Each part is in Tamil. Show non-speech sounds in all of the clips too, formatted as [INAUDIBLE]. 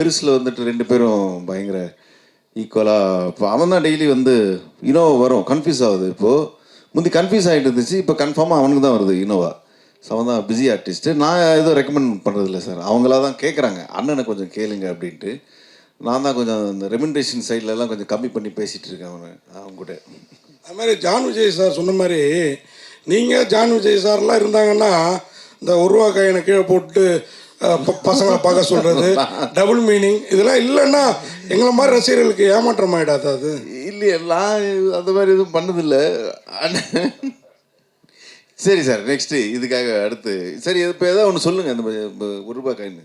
பெருசில் வந்துட்டு ரெண்டு பேரும் பயங்கர ஈக்குவலாக இப்போ அவன் தான் டெய்லி வந்து இனோவா வரும். கன்ஃபியூஸ் ஆகுது இப்போது முந்தி கன்ஃபியூஸ் ஆகிட்டு இருந்துச்சு இப்போ கன்ஃபார்மாக அவனுக்கு தான் வருது இனோவா ஸோ அவன் தான் பிஸி ஆர்டிஸ்ட்டு நான் எதுவும் ரெக்கமெண்ட் பண்ணுறதில்ல சார் அவங்களா தான் கேட்குறாங்க அண்ணனை கொஞ்சம் கேளுங்க அப்படின்ட்டு. நான் தான் கொஞ்சம் இந்த ரெமெண்டேஷன் சைட்லலாம் கொஞ்சம் கம்மி பண்ணி பேசிகிட்டு இருக்கேன் அவனை அவங்க கூட. அது மாதிரி ஜான் விஜய் சார் சொன்ன மாதிரி நீங்கள் ஜான் விஜய் சார்லாம் இருந்தாங்கன்னா இந்த உருவா கையனை கீழே போட்டு பசங்களை பார்க்க சொல்கிறது டபுள் மீனிங் இதெல்லாம் இல்லைன்னா எங்களை மாதிரி ரசிகர்களுக்கு ஏமாற்றம் ஆகிடாது அது? இல்லையே நான் அந்த மாதிரி எதுவும் பண்ணதில்ல. சரி சார் நெக்ஸ்ட்டு இதுக்காக அடுத்து சரி இப்போ ஏதாவது ஒன்று சொல்லுங்கள் இப்ப ஒரு ரூபாய் காயின்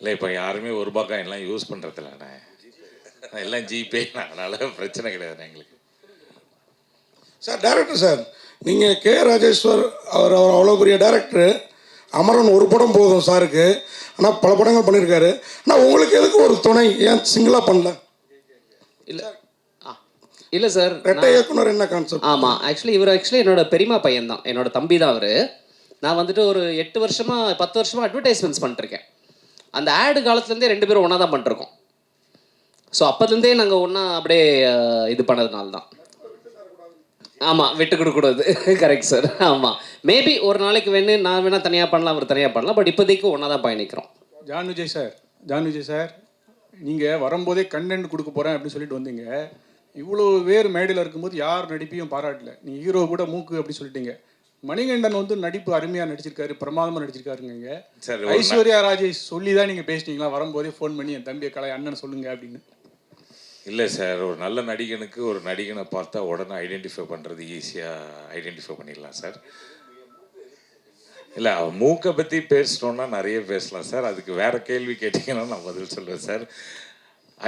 இல்லை இப்போ யாருமே ஒரு ரூபாய் காயின் எல்லாம் யூஸ் பண்ணுறதில்லண்ணே எல்லாம் ஜிபே அதனால பிரச்சனை கிடையாதுண்ணே எங்களுக்கு. சார் டேரக்டர் சார் நீங்கள் கே. ராஜேஸ்வர் அவர் அவர் அவ்வளோ பெரிய டேரக்டர் அமரன் ஒரு படம் போதும் சாருக்கு. ஆனால் பல படங்கள் பண்ணியிருக்காரு ஆனால் உங்களுக்கு எதுக்கு ஒரு துணை? ஏன் சிங்கிளாக பண்ணல? இல்லை. இல்லை சார் ரெட்டை இயக்குனர் என்ன கான்செப்ட் ஆமாம் ஆக்சுவலி இவர் ஆக்சுவலி என்னோட பெரியமா பையன் தான் என்னோட தம்பி தான் அவர். நான் வந்துட்டு ஒரு எட்டு வருஷமா பத்து வருஷமா அட்வர்டைஸ்மெண்ட்ஸ் பண்ணிருக்கேன் அந்த ஆடு காலத்துலேருந்தே ரெண்டு பேரும் ஒன்றா தான் பண்ணிருக்கோம் ஸோ அப்போதுலேருந்தே நாங்கள் ஒன்றா அப்படியே இது பண்ணதுனால தான் ஆமாம் விட்டு கொடுக்கூடாது கரெக்ட் சார் ஆமாம் மேபி ஒரு நாளைக்கு வேணு நான் வேணால் தனியாக பண்ணலாம் அவர் தனியாக பண்ணலாம் பட் இப்போதைக்கு ஒன்றா தான் பயணிக்கிறோம். John Vijay sir John Vijay sir நீங்கள் வரும்போதே கண்டென்ட் கொடுக்க போகிறேன் அப்படின்னு சொல்லிட்டு வந்தீங்க. இவ்வளோ பேர் மேடையில் இருக்கும்போது யார் நடிப்பையும் பாராட்டல. நீ ஹீரோ கூட மூக்கு அப்படி சொல்லிட்டீங்க. மணிகண்டன் வந்து நடிப்பு அருமையாக நடிச்சிருக்காரு பிரமாதமாக நடிச்சிருக்காருங்க ஐஸ்வர்யா ராஜேஷ் சொல்லி தான் நீங்கள் பேசிட்டீங்களா வரும்போதே ஃபோன் பண்ணி என் தம்பியை கலை அண்ணன் சொல்லுங்க அப்படின்னு. இல்லை சார் ஒரு நல்ல நடிகனுக்கு ஒரு நடிகனை பார்த்தா உடனே ஐடென்டிஃபை பண்ணுறது ஈஸியாக ஐடென்டிஃபை பண்ணிடலாம் சார். இல்லை மூக்கை பற்றி பேசணுன்னா நிறைய பேசலாம் சார். அதுக்கு வேறு கேள்வி கேட்டிங்கன்னா நான் பதில் சொல்லுவேன் சார்.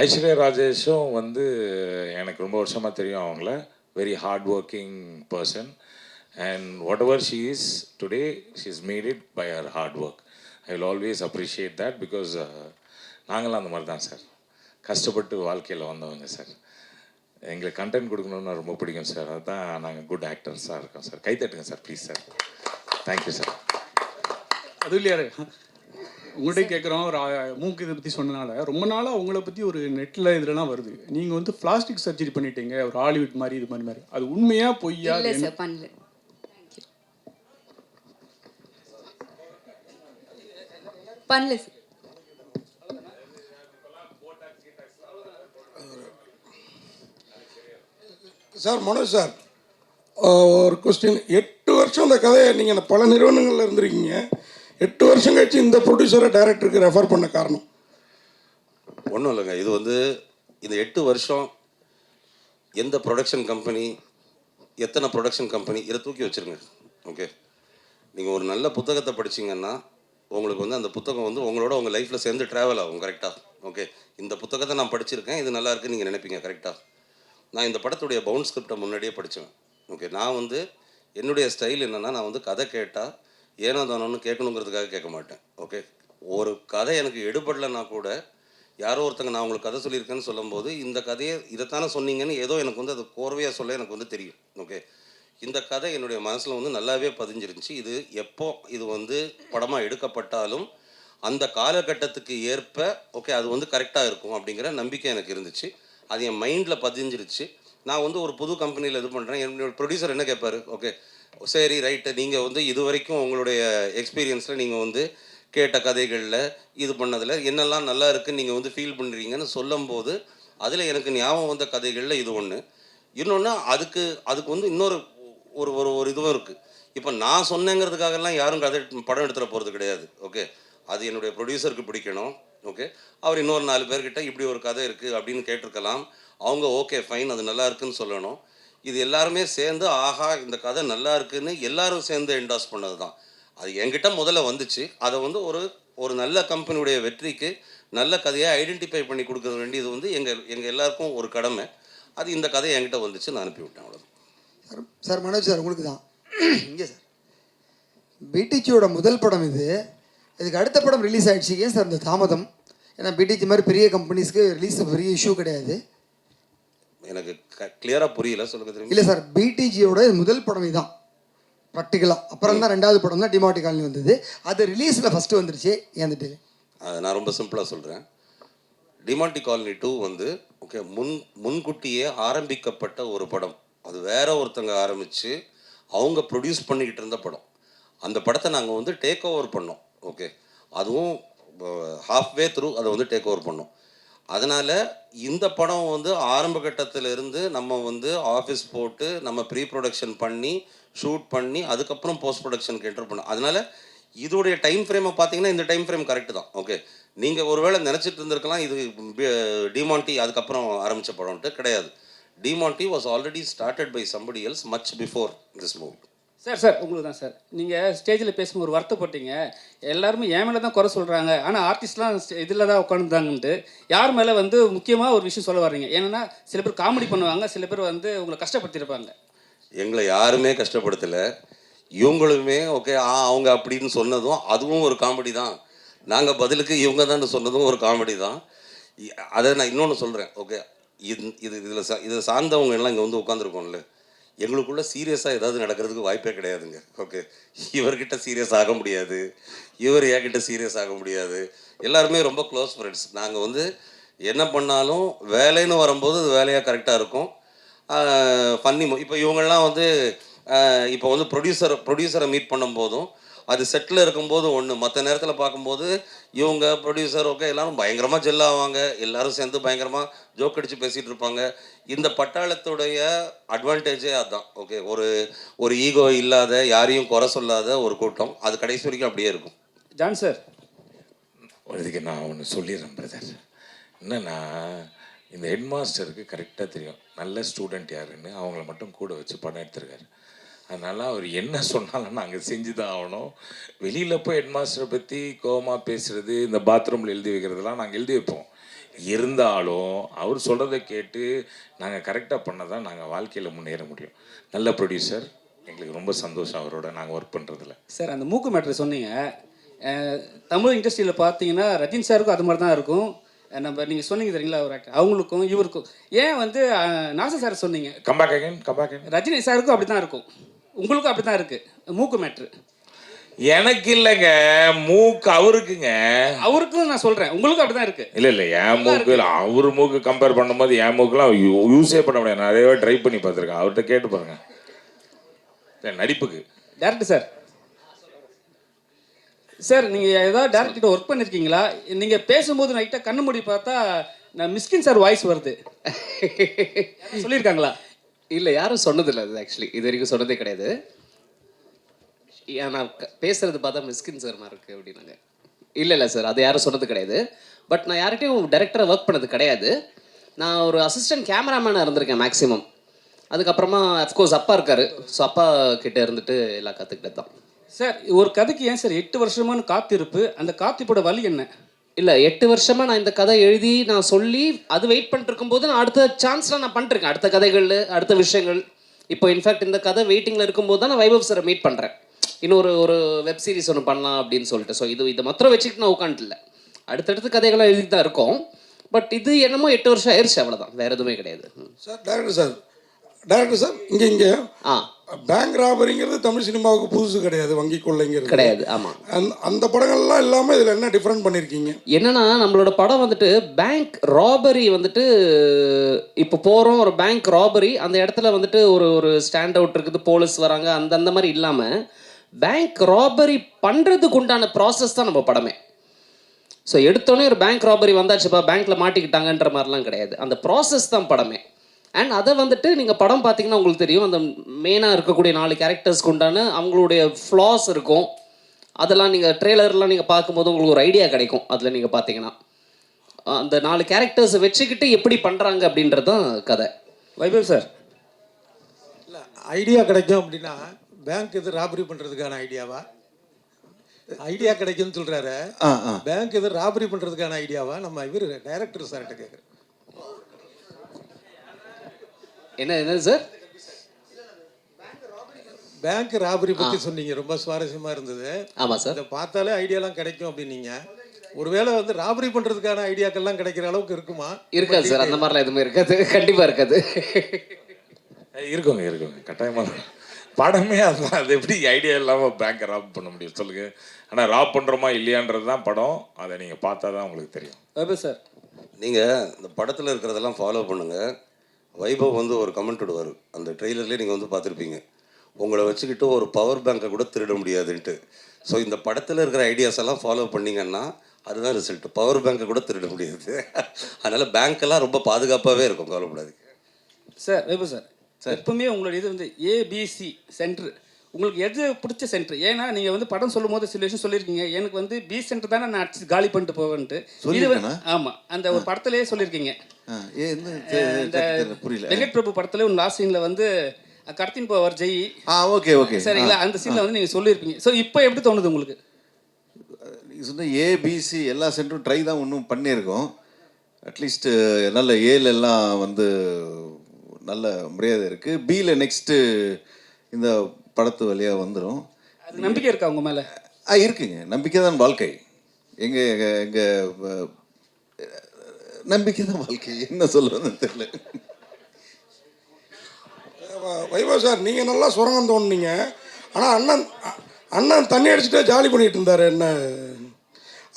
ஐஸ்வர்யா ராஜேஷும் வந்து எனக்கு ரொம்ப வருஷமாக தெரியும் அவங்கள. Very hard working person and whatever she is today she is made it by her hard work I will always appreciate that because நாங்களாம் அந்த மாதிரி தான் சார். கஷ்டப்பட்டு வாழ்க்கையில் வந்தவங்க சார். எங்களுக்கு கண்டென்ட் கொடுக்கணும்னு ரொம்ப பிடிக்கும் சார். அதுதான் நாங்கள் குட் ஆக்டர்ஸாக இருக்கோம் சார். கை தட்டுங்க sir please sir. Thank you sir. அதுவும் இல்லையா உங்கள்கிட்ட கேட்குறோம் ஒரு மூக்கு இதை பற்றி சொன்னனால. ரொம்ப நாளாக உங்களை பற்றி ஒரு நெட்டில் இதுலலாம் வருது. நீங்கள் வந்து பிளாஸ்டிக் சர்ஜரி பண்ணிட்டீங்க. ஒரு ஹாலிவுட் மாதிரி இது மாதிரி மாதிரி. அது உண்மையா பொய்யா அது பண்ணல. பண்ணல சார். சார் மனோஜ் சார் ஒரு கொஸ்டின் எட்டு வருஷம் அந்த கதையை நீங்கள் பல நிறுவனங்களில் இருந்திருக்கீங்க. எட்டு வருஷம் கழிச்சு இந்த ப்ரொடியூசரை டைரக்டருக்கு ரெஃபர் பண்ண காரணம்? ஒன்றும் இல்லைங்க. இது வந்து இந்த எட்டு வருஷம் எந்த ப்ரொடக்ஷன் கம்பெனி எத்தனை ப்ரொடக்ஷன் கம்பெனி இதை தூக்கி வச்சிருங்க. ஓகே நீங்கள் ஒரு நல்ல புத்தகத்தை படிச்சீங்கன்னா உங்களுக்கு வந்து அந்த புத்தகம் வந்து உங்களோட உங்கள் லைஃப்பில் சேர்ந்து ட்ராவல் ஆகும் கரெக்டாக ஓகே இந்த புத்தகத்தை நான் படிச்சிருக்கேன். இது நல்லா இருக்குன்னு நீங்கள் நினைப்பீங்க கரெக்டாக நான் இந்த படத்துடைய பவுண்ட் ஸ்கிரிப்டை முன்னாடியே படித்தேன் ஓகே நான் வந்து என்னுடைய ஸ்டைல் என்னென்னா நான் வந்து கதை கேட்டால் ஏனோ தானோன்னு கேட்கணுங்கிறதுக்காக கேட்க மாட்டேன். ஓகே ஒரு கதை எனக்கு எடுபடலைன்னா கூட யாரோ ஒருத்தங்க நான் உங்களுக்கு கதை சொல்லியிருக்கேன்னு சொல்லும்போது இந்த கதையை இதைத்தானே சொன்னீங்கன்னு ஏதோ எனக்கு வந்து அது கோர்வையாக சொல்ல எனக்கு வந்து தெரியும். ஓகே இந்த கதை என்னுடைய மனசில் வந்து நல்லாவே பதிஞ்சிருந்துச்சு. இது எப்போ இது வந்து படமாக எடுக்கப்பட்டாலும் அந்த காலகட்டத்துக்கு ஏற்ப ஓகே அது வந்து கரெக்டாக இருக்கும் அப்படிங்கிற நம்பிக்கை எனக்கு இருந்துச்சு. அது என் மைண்டில் பதிஞ்சிருச்சு. நான் வந்து ஒரு புது கம்பெனியில் இது பண்ணுறேன் என்னோட ப்ரொடியூசர் என்ன கேட்பாரு ஓகே சரி ரைட்டு நீங்கள் வந்து இது வரைக்கும் உங்களுடைய எக்ஸ்பீரியன்ஸில் நீங்கள் வந்து கேட்ட கதைகளில் இது பண்ணதில் என்னெல்லாம் நல்லா இருக்குன்னு நீங்கள் வந்து ஃபீல் பண்ணுறீங்கன்னு சொல்லும்போது அதில் எனக்கு ஞாபகம் வந்த கதைகளில் இது ஒன்று இன்னொன்று அதுக்கு அதுக்கு வந்து இன்னொரு ஒரு ஒரு ஒரு இதுவும் இருக்குது இப்போ நான் சொன்னேங்கிறதுக்காகலாம் யாரும் கதை படம் எடுத்துகிட்டு போகிறது கிடையாது. ஓகே அது என்னுடைய ப்ரொடியூசருக்கு பிடிக்கணும். ஓகே. அவர் இன்னொரு நாலு பேர்கிட்ட இப்படி ஒரு கதை இருக்குது அப்படின்னு கேட்டிருக்கலாம். அவங்க ஓகே ஃபைன் அது நல்லா இருக்குன்னு சொல்லணும். இது எல்லாருமே சேர்ந்து ஆஹா இந்த கதை நல்லா இருக்குன்னு எல்லாரும் சேர்ந்து என்டாஸ் பண்ணது தான். அது என்கிட்ட முதல்ல வந்துச்சு. அதை வந்து ஒரு ஒரு நல்ல கம்பெனியுடைய வெற்றிக்கு நல்ல கதையை ஐடென்டிஃபை பண்ணி கொடுக்க வேண்டியது வந்து எங்கள் எங்கள் எல்லாருக்கும் ஒரு கடமை. அது இந்த கதை என்கிட்ட வந்துச்சு. நான் அனுப்பிவிட்டேன் அவ்வளோ சார் சார் மனோஜ் சார் உங்களுக்கு தான். இங்கே சார். பிடிச்சியோட முதல் படம் இது. இதுக்கு அடுத்த படம் ரிலீஸ் ஆகிடுச்சு ஏன் சார் இந்த தாமதம்? ஏன்னா பிடிச்சி மாதிரி பெரிய கம்பெனிஸ்க்கு ரிலீஸ் பெரிய இஷ்யூ கிடையாது. எனக்கு க கிளியராக புரியல சொல்லுங்க திரும்பி. இல்லை சார் பிடிஜியோட முதல் படம் இதுதான் ப்ராக்டிக்கலாக அப்புறம் தான் ரெண்டாவது படம் தான் டிமாட்டி காலனி வந்தது. அது ரிலீஸில் ஃபஸ்ட்டு வந்துருச்சு. delay? அஹ் நான் ரொம்ப சிம்பிளாக சொல்கிறேன் டிமாண்டி காலனி டூ வந்து ஓகே முன் முன்கூட்டியே ஆரம்பிக்கப்பட்ட ஒரு படம். அது வேற ஒருத்தங்க ஆரம்பித்து அவங்க ப்ரொடியூஸ் பண்ணிக்கிட்டு இருந்த படம். அந்த படத்தை நாங்கள் வந்து டேக் ஓவர் பண்ணோம் ஓகே அதுவும் ஹாஃப்வே த்ரூ அதை வந்து டேக் ஓவர் பண்ணும். அதனால் இந்த படம் வந்து ஆரம்ப கட்டத்திலிருந்து நம்ம வந்து ஆஃபீஸ் போட்டு நம்ம ப்ரீ ப்ரொடக்ஷன் பண்ணி ஷூட் பண்ணி அதுக்கப்புறம் போஸ்ட் ப்ரொடக்ஷனுக்கு என்டர் பண்ணோம். அதனால் இதோடைய டைம் ஃப்ரேமை பார்த்தீங்கன்னா இந்த டைம் ஃப்ரேம் கரெக்டு தான். ஓகே நீங்கள் ஒருவேளை நினச்சிட்டு இருந்திருக்கலாம் இது டிமாண்டி அதுக்கப்புறம் ஆரம்பித்த படம்ட்டு கிடையாது. Demonte was already started by somebody else much before this movie sir sir உங்களுக்கு தான் சார் நீங்கள் ஸ்டேஜில் பேசும்போது ஒரு வருத்தப்பட்டீங்க எல்லாருமே என் மேலே தான் குறை சொல்கிறாங்க ஆனால் ஆர்டிஸ்ட்லாம் இதில் தான் உட்காந்துருந்தாங்கன்ட்டு யார் மேலே வந்து முக்கியமாக ஒரு விஷயம் சொல்ல வர்றீங்க? ஏன்னா சில பேர் காமெடி பண்ணுவாங்க சில பேர் வந்து உங்களை கஷ்டப்படுத்தியிருப்பாங்க. எங்களை யாருமே கஷ்டப்படுத்தலை. இவங்களுமே ஓகே ஆ அவங்க அப்படின்னு சொன்னதும் அதுவும் ஒரு காமெடி தான். நாங்கள் பதிலுக்கு இவங்க தான் சொன்னதும் ஒரு காமெடி தான். அதை நான் இன்னொன்று சொல்கிறேன் ஓகே இது இது இதில் சா இதை சார்ந்தவங்க எல்லாம் இங்கே வந்து உட்காந்துருக்கோம்ல எங்களுக்குள்ளே சீரியஸாக ஏதாவது நடக்கிறதுக்கு வாய்ப்பே கிடையாதுங்க. ஓகே இவர்கிட்ட சீரியஸ் ஆக முடியாது. இவர் என்கிட்ட சீரியஸ் ஆக முடியாது. எல்லாருமே ரொம்ப க்ளோஸ் ஃப்ரெண்ட்ஸ் நாங்கள் வந்து என்ன பண்ணாலும் வேலைன்னு வரும்போது அது வேலையாக கரெக்டாக இருக்கும். ஃபன்னி இப்போ இவங்கெல்லாம் வந்து இப்போ வந்து ப்ரொடியூசர் ப்ரொடியூசரை மீட் பண்ணும்போதும் அது செட்டில் இருக்கும்போது ஒன்று மற்ற நேரத்தில் பார்க்கும்போது இவங்க ப்ரொடியூசர் ஓகே எல்லாரும் பயங்கரமாக ஜெல் ஆவாங்க. எல்லாரும் சேர்ந்து பயங்கரமாக ஜோக் அடித்து பேசிகிட்டு இருப்பாங்க. இந்த பட்டாளத்துடைய அட்வான்டேஜே அதுதான் ஓகே ஒரு ஒரு ஈகோ இல்லாத யாரையும் குறை சொல்லாத ஒரு கூட்டம். அது கடைசி வரைக்கும் அப்படியே இருக்கும். ஜான் சார் ஒரு இதுக்கு நான் ஒன்று சொல்லிடுறேன் பிரதர் என்னன்னா இந்த ஹெட் மாஸ்டருக்கு கரெக்டாக தெரியும். நல்ல ஸ்டூடெண்ட் யாருன்னு அவங்கள மட்டும் கூட வச்சு படம் எடுத்திருக்காரு. அதனால் அவர் என்ன சொன்னாலும் நாங்கள் செஞ்சு தான் ஆகணும். வெளியில் போய் ஹெட் மாஸ்டரை பற்றி கோவமாக பேசுகிறது இந்த பாத்ரூமில் எழுதி வைக்கிறதெல்லாம் நாங்கள் எழுதி வைப்போம். இருந்தாலும் அவர் சொல்கிறத கேட்டு நாங்கள் கரெக்டாக பண்ண தான் நாங்கள் வாழ்க்கையில் முன்னேற முடியும். நல்ல ப்ரொடியூசர் எங்களுக்கு ரொம்ப சந்தோஷம் அவரோட நாங்கள் ஒர்க் பண்ணுறதுல சார் அந்த மூக்கு மேட்ரு சொன்னீங்க. தமிழ் இண்டஸ்ட்ரியில் பார்த்தீங்கன்னா ரஜினி சாருக்கும் அது மாதிரி தான் இருக்கும் நம்ம நீங்கள் சொன்னீங்க தெரியுங்களா ஒரு actor. அவங்களுக்கும் இவருக்கும். ஏன் வந்து நாசர் சார் சொன்னீங்க? கம்பேக் அகைன் ரஜினி சாருக்கும் அப்படி தான் இருக்கும். உங்களுக்கும் அப்படி தான் இருக்குது மூக்கு மேட்ரு. எனக்கு இல்லைங்க. மூக்கு அவருக்குங்க. அவருக்கும் நான் சொல்கிறேன் உங்களுக்கும் அப்படி தான் இருக்குது இல்ல இல்ல என் மூக்கு இல்ல. அவர் மூக்கு கம்பேர் பண்ணும்போது என் மூக்குலாம் யூஸே பண்ண முடியாது. நிறையவே ட்ரை பண்ணி பார்த்துருக்கேன். அவர்கிட்ட கேட்டு பாருங்க. நடிப்புக்கு. டேரக்டர் சார் சார் நீங்கள் ஏதாவது டேரக்டர் ஒர்க் பண்ணியிருக்கீங்களா நீங்கள் பேசும்போது நைட்டாக கண்ணு மூடி பார்த்தா நான் மிஸ்கின் சார் வாய்ஸ் வருது. [LAUGHS] சொல்லியிருக்காங்களா? இல்லை யாரும் சொன்னதில்லை அது ஆக்சுவலி இது வரைக்கும் சொன்னதே கிடையாது. நான் பேசுறது பார்த்தா மிஸ்கின் சார் மாதிரி இருக்கு அப்படின்னாங்க. இல்லை இல்லை சார் அது யாரும் சொன்னது கிடையாது. பட் நான் யார்கிட்டையும் டேரக்டராக ஒர்க் பண்ணது கிடையாது. நான் ஒரு அசிஸ்டன்ட் கேமராமேனாக இருந்திருக்கேன் மேக்ஸிமம் அதுக்கப்புறமா அஃப்கோர்ஸ் அப்பா இருக்காரு. ஸோ அப்பா கிட்டே இருந்துட்டு எல்லாம் கற்றுக்கிட்டது தான் சார் ஒரு கதைக்கு ஏன் சார் எட்டு வருஷமான காத்திருப்பு? அந்த காத்திப்போட வழி என்ன? இல்லை எட்டு வருஷமாக நான் இந்த கதை எழுதி நான் சொல்லி அது வெயிட் பண்ணிட்டு இருக்கும்போது நான் அடுத்த சான்ஸ்லாம் நான் பண்ணிருக்கேன் அடுத்த கதைகள் அடுத்த விஷயங்கள். இப்போ இன்ஃபேக்ட் இந்த கதை வெயிட்டிங்கில் இருக்கும்போது தான் நான் வைபவ் சாரை மீட் பண்ணுறேன் இன்னொரு ஒரு வெப் சீரிஸ் ஒன்று பண்ணலாம் அப்படின்னு சொல்லிட்டு. ஸோ இது இதை மாத்திரம் வச்சுக்கிட்டு நான் உட்காந்துல அடுத்தடுத்த கதைகள்லாம் எழுதி தான் இருக்கோம். பட் இது என்னமோ எட்டு வருஷம் ஆயிடுச்சு அவ்வளோதான் வேறு எதுவுமே கிடையாது. Sir director sir director sir இங்கே இங்கே. ஆ. பேங்க் ராபரிங்கிறது தமிழ் சினிமாவுக்கு புதுசு கிடையாது வங்கி கொள்ளைங்கிறது. கிடையாது ஆமாம் அந்த அந்த படங்கள்லாம் இல்லாமல் இதில் என்ன டிஃப்ரெண்ட் பண்ணியிருக்கீங்க என்னன்னா நம்மளோட படம் வந்துட்டு பேங்க் ராபரி வந்துட்டு இப்போ போகிறோம் ஒரு பேங்க் ராபரி அந்த இடத்துல வந்துட்டு ஒரு ஒரு ஸ்டாண்ட் அவுட் இருக்குது போலீஸ் வராங்க அந்த அந்த மாதிரி இல்லாமல் பேங்க் ராபரி பண்ணுறதுக்கு உண்டான ப்ராசஸ் தான் நம்ம படமே. ஸோ எடுத்தோடனே ஒரு பேங்க் ராபரி வந்தாச்சுப்பா பேங்க்கில் மாட்டிக்கிட்டாங்கன்ற மாதிரிலாம் கிடையாது. அந்த ப்ராசஸ் தான் படமே. அண்ட் அதை வந்துட்டு நீங்கள் படம் பார்த்தீங்கன்னா உங்களுக்கு தெரியும். அந்த மெயினாக இருக்கக்கூடிய நாலு கேரக்டர்ஸ்க்கு உண்டான அவங்களுடைய ஃப்ளாஸ் இருக்கும். அதெல்லாம் நீங்கள் ட்ரெய்லர்லாம் நீங்கள் பார்க்கும்போது உங்களுக்கு ஒரு ஐடியா கிடைக்கும். அதில் நீங்கள் பார்த்தீங்கன்னா. அந்த நாலு கேரக்டர்ஸை வச்சுக்கிட்டு எப்படி பண்ணுறாங்க அப்படின்றது தான் கதை. வைபவ் சார் இல்லை ஐடியா கிடைக்கும் அப்படின்னா பேங்க் இது ராபரி பண்ணுறதுக்கான ஐடியாவா ஐடியா கிடைக்கும்னு சொல்கிறாரு ஆ ஆ. பேங்க் இது ராபரி பண்ணுறதுக்கான ஐடியாவா நம்ம இவர் டைரக்டர் சார்கிட்ட கேட்குறேன் என்ன என்னது சார் பேங்க் ராபரி பற்றி சொன்னீங்க. ரொம்ப சுவாரஸ்யமாக இருந்தது. ஆமாம் சார் இதை பார்த்தாலே ஐடியாலாம் கிடைக்கும் அப்படின்னீங்க. ஒருவேளை வந்து ராபரி பண்ணுறதுக்கான ஐடியாக்கள்லாம் கிடைக்கிற அளவுக்கு இருக்குமா? இருக்காது சார் அந்த மாதிரிலாம் எதுவுமே இருக்காது. கண்டிப்பாக இருக்காது. இருக்குங்க இருக்குங்க. கட்டாயமாக படமே அதுதான் அது எப்படி ஐடியா இல்லாமல் பேங்க்கை ராப் பண்ண முடியும்? சொல்லுங்கள் ஆனால் ராப் பண்ணுறோமா இல்லையான்றது தான் படம். அதை நீங்கள் பார்த்தா தான் உங்களுக்கு தெரியும். சார் நீங்கள் இந்த படத்தில் இருக்கிறதெல்லாம் ஃபாலோ பண்ணுங்கள் வைபவ் வந்து ஒரு கமெண்ட் விடுவார் அந்த ட்ரெய்லர்லேயே நீங்கள் வந்து பார்த்துருப்பீங்க. உங்களை வச்சுக்கிட்டு ஒரு பவர் பேங்கை கூட திருட முடியாதுன்ட்டு. ஸோ இந்த படத்தில் இருக்கிற ஐடியாஸ் எல்லாம் ஃபாலோ பண்ணீங்கன்னா அதுதான் ரிசல்ட் பவர் பேங்கை கூட திருட முடியாது. அதனால் பேங்க்கெல்லாம் ரொம்ப பாதுகாப்பாகவே இருக்கும். கவலைப்படாது சார் வைபவ் சார் எப்பவுமே உங்களோட இது வந்து ஏபிசி சென்டர் உங்களுக்கு எது பிடிச்ச சென்டர் ஏன்னா நீங்கள் வந்து படம் சொல்லும் போது சில விஷயம் சொல்லியிருக்கீங்க. எனக்கு வந்து பி சென்டர் தானே நான் அடிச்சு காலி பண்ணிட்டு போவேன்ட்டு. இது? ஆமாம் அந்த ஒரு படத்துலேயே சொல்லியிருக்கீங்க. புரியல. வெங்கட் பிரபு படத்துல ஒரு லாஸ்ட் சீன்ல வந்து கடத்தின் போவார் ஜெய். ஆ ஓகே ஓகே. சரிங்களா? அந்த சீன்ல வந்து நீங்க சொல்லியிருப்பீங்க ஸோ இப்போ எப்படி தோணுது உங்களுக்கு? நீங்கள் சொன்ன ஏபிசி எல்லா சென்டரும் ட்ரை தான் இன்னும் பண்ணியிருக்கோம். அட்லீஸ்ட் நல்ல ஏல எல்லாம் வந்து நல்ல மரியாதை இருக்குது பியில் நெக்ஸ்ட்டு இந்த படத்து வழியாக வந்துடும் நம்பிக்கை இருக்கா உங்க மேல? ஆ இருக்குங்க. நம்பிக்கை தான் வாழ்க்கை எங்கள் எங்கள் நம்பிக்கை தான் வாழ்க்கை. என்ன சொல்கிறதுன்னு தெரியல. வைபவ் சார் நீங்கள் நல்லா சுரங்கம் தோணுனீங்க. ஆனால் அண்ணன் அண்ணன் தண்ணி அடிச்சுட்டே ஜாலி பண்ணிட்டு இருந்தார். என்ன?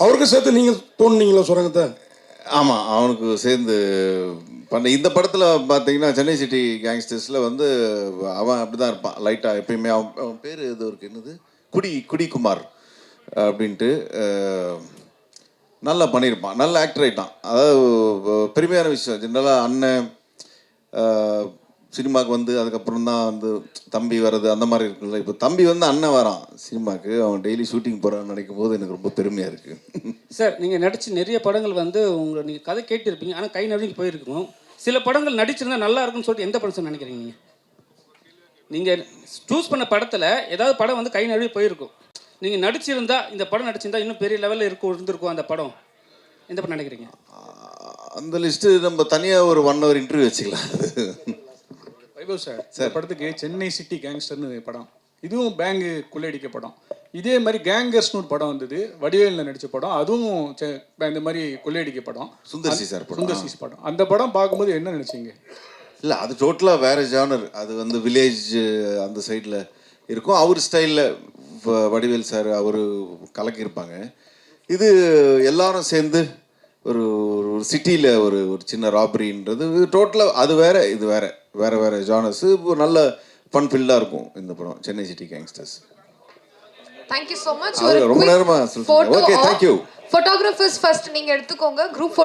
அவருக்கு சேர்த்து நீங்கள் தோணுனீங்களா சுரங்கத்தை? ஆமாம் அவனுக்கு சேர்ந்து பண்ண இந்த படத்தில் பார்த்தீங்கன்னா சென்னை சிட்டி கேங்ஸ்டர்ஸில் வந்து அவன் அப்படி தான் இருப்பான் லைட்டாக எப்பயுமே அவன் அவன் பேர் இது இருக்கு. என்னது? குடி குடிக்குமார் அப்படின்ட்டு நல்லா பண்ணியிருப்பான். நல்ல ஆக்டர் ஆகிட்டான் அதாவது பெருமையான விஷயம். ஜென்ரலாக அண்ணன் சினிமாவுக்கு வந்து அதுக்கப்புறம் தான் வந்து தம்பி வர்றது அந்த மாதிரி இருக்குல்ல. இப்போ தம்பி வந்து அண்ணன் வரான் சினிமாவுக்கு. அவன் டெய்லி ஷூட்டிங் போகிறான்னு நினைக்கும் போது எனக்கு ரொம்ப பெருமையாக இருக்குது சார் நீங்கள் நடிச்சு நிறைய படங்கள் வந்து உங்களை நீங்கள் கதை கேட்டிருப்பீங்க. ஆனால் கை நடுங்கி போயிருக்கணும் சில படங்கள் நடிச்சிருந்தா நல்லா இருக்கும்னு சொல்லிட்டு எந்த படம் சார் நினைக்கிறீங்க நீங்கள் சூஸ் பண்ண படத்தில் ஏதாவது படம் வந்து கை நழுவி போயிருக்கும். நீங்க நடிச்சிருந்தா இந்த படம் நடிச்சிருந்தா இன்னும் பெரிய லெவல்ல இருக்கும் இருந்திருக்கும் அந்த படம். எந்த படம் நினைக்கிறீங்க? அந்த லிஸ்ட்டு நம்ம தனியாக ஒரு ஒன் ஹவர் இன்டர்வியூ வச்சுக்கலாம். வைபவ் சார் இந்த படத்துக்கு சென்னை சிட்டி கேங்ஸ்டர்னு படம். இதுவும் பேங்கு கொள்ளையடிக்க படம். இதே மாதிரி கேங்கர்ஸ்னு ஒரு படம் வந்தது வடிவேலில் நடித்த படம். அதுவும் செ- இந்த மாதிரி கொள்ளையடிக்க படம். சுந்தர் சி சார் படம். சுந்தர் சிஸ் படம். அந்த படம் பார்க்கும்போது என்ன நினைச்சீங்க? இல்லை அது டோட்டலாக வேறு ஜானர் அது வந்து வில்லேஜ் அந்த சைடில் இருக்கும். அவர் ஸ்டைலில் வடிவேல் சார் அவர் கலக்கியிருப்பாங்க. இது எல்லாரும் சேர்ந்து ஒரு ஒரு சிட்டியில் ஒரு ஒரு சின்ன ராபரின்றது டோட்டலாக அது வேற இது வேற வேற வேற ஜானர்ஸ். நல்ல ஃபன் ஃபில்லாக இருக்கும் இந்த படம் Chennai city gangsters. Thank you so much ரொம்ப நேரமா சொல்லிட்டு photo Okay, thank you. Photographers first நீங்க எடுத்துக்கோங்க. குரூப்